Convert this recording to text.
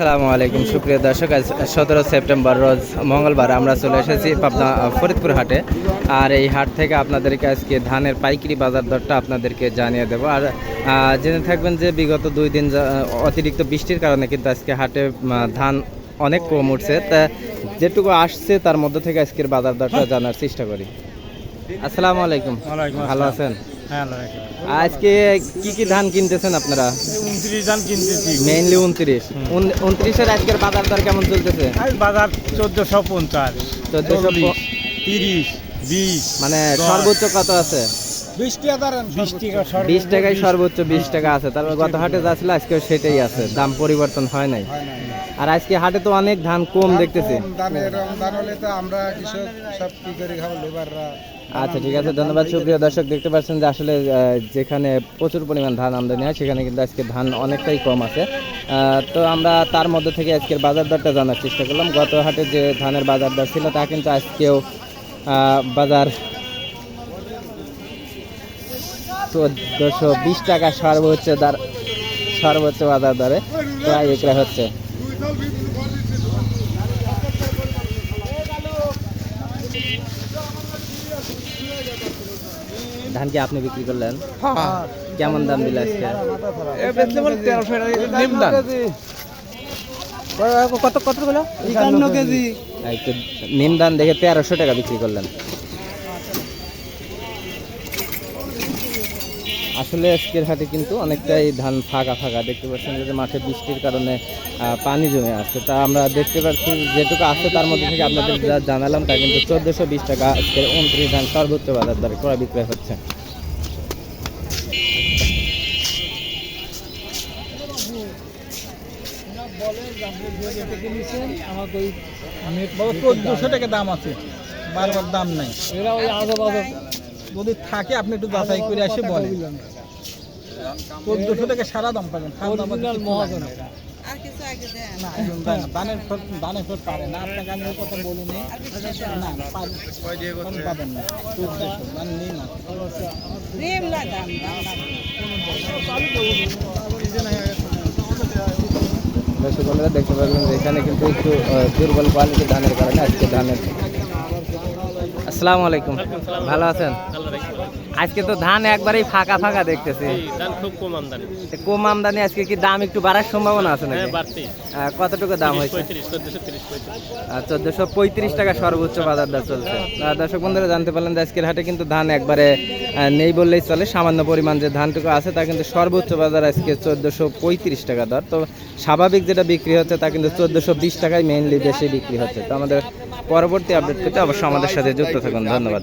আসসালামু আলাইকুম সুপ্রিয় দর্শক আজ সতেরো সেপ্টেম্বর রোজ মঙ্গলবার আমরা চলে এসেছি পাবনা ফরিদপুর হাটে। আর এই হাট থেকে আপনাদেরকে আজকে ধানের পাইকারি বাজার দরটা আপনাদেরকে জানিয়ে দেবো। আর জেনে থাকবেন যে বিগত দুই দিন অতিরিক্ত বৃষ্টির কারণে কিন্তু আজকে হাটে ধান অনেক কম উঠছে। তা যেটুকু আসছে তার মধ্যে থেকে আজকের বাজার দরটা জানার চেষ্টা করি। আসসালামু আলাইকুম। ভালো আছেন? আজকে কি কি ধান কিনতেছেন আপনারা? উনত্রিশ ধান কিনতেছি। মেইনলি উনত্রিশ। উনত্রিশের আজকের বাজার দর কেমন চলতেছে? বাজার চোদ্দশো পঞ্চাশ চোদ্দশো তিরিশ বিশ মানে সর্বোচ্চ কত আছে? বিশ টাকায় সর্বোচ্চ বিশ টাকা আছে। তারপর গত হাটে যা ছিল আজকে সেটাই আছে। দাম পরিবর্তন হয় নাই। আর আজকে হাটে তো অনেক ধান কম দেখতেছি। আমরা কৃষক সব কি করে খাব? লেবাররা আচ্ছা ঠিক আছে, ধন্যবাদ। সুপ্রিয় দর্শক, দেখতে পাচ্ছেন যে আসলে যেখানে প্রচুর পরিমাণ ধান আমদানি হয়, সেখানে কিন্তু আজকে ধান অনেকটাই কম আছে। তো আমরা তার মধ্যে থেকে আজকের বাজার দরটা জানার চেষ্টা করলাম। গত হাটে যে ধানের বাজার দর ছিল, তা কিন্তু আজকেও বাজার চোদ্দোশো বিশ টাকা সর্বোচ্চ দর, সর্বোচ্চ বাজার দরে প্রায় বিক্রয় হচ্ছে। ধান কি আপনি বিক্রি করলেন? কেমন দাম দিল আজকে? কত কতগুলো একান্ন কেজি। নিম ধান দেখে তেরোশো টাকা বিক্রি করলেন। আসলে আজকের হাটে কিন্তু অনেকটাই ধান ফাঁকা ফাঁকা। দেখতে পাচ্ছেন যে মাঠে বৃষ্টির কারণে পানি জমে আছে। তা আমরা দেখতে পাচ্ছি যেটুকু আছে তার মধ্যে থেকে আপনাদের যা জানালাম তা কিন্তু চোদ্দোশো বিশ টাকা আজকের উনত্রিশ ধান সর্বোচ্চ বাজার দরে ক্রয় বিক্রয় হচ্ছে। চোদ্দশো টাকা দাম আছে। বারবার দাম নাই। এরা ওই আজব আজব। যদি থাকে আপনি একটু যাচাই করে এসে বলেন। চোদ্দশো টাকা সারা দাম পাবেন। দানের দানের ফেরত পারে না। আপনাকে আমি কথা বলিনি। না পাবেন না। চোদ্দশো দান নেই না। দর্শক দেখতে পারবেন যে এখানে কিন্তু একটু দুর্বল কোয়ালিটির ধানের কারণে আজকে ধানের আসসালামু আলাইকুম। ভালো আছেন? আজকে তো ধান একবারেই ফাঁকা ফাঁকা দেখতেছি। ধান খুব কম আমদানি। কম আমদানি আজকে কি দাম একটু বাড়ার সম্ভাবনা আছে হ্যাঁ নাকি বাড়তি কতটুকু দাম হয়েছে? চোদ্দশো তিরিশ পঁয়ত্রিশ। টাকা সর্বোচ্চ বাজার দর চলছে। দর্শক বন্ধুরা জানতে পারলেন যে আজকের হাটে কিন্তু ধান একবারে নেই বললেই চলে। সামান্য পরিমাণ যে ধানটুকু আছে তা কিন্তু সর্বোচ্চ বাজার আজকে চোদ্দশো পঁয়ত্রিশ টাকা দর। তো স্বাভাবিক যেটা বিক্রি হচ্ছে তা কিন্তু চোদ্দশো বিশ টাকায় মেইনলি বেশি বিক্রি হচ্ছে। তো আমাদের পরবর্তী আপডেট পেতে অবশ্যই আমাদের সাথে যুক্ত থাকুন। ধন্যবাদ।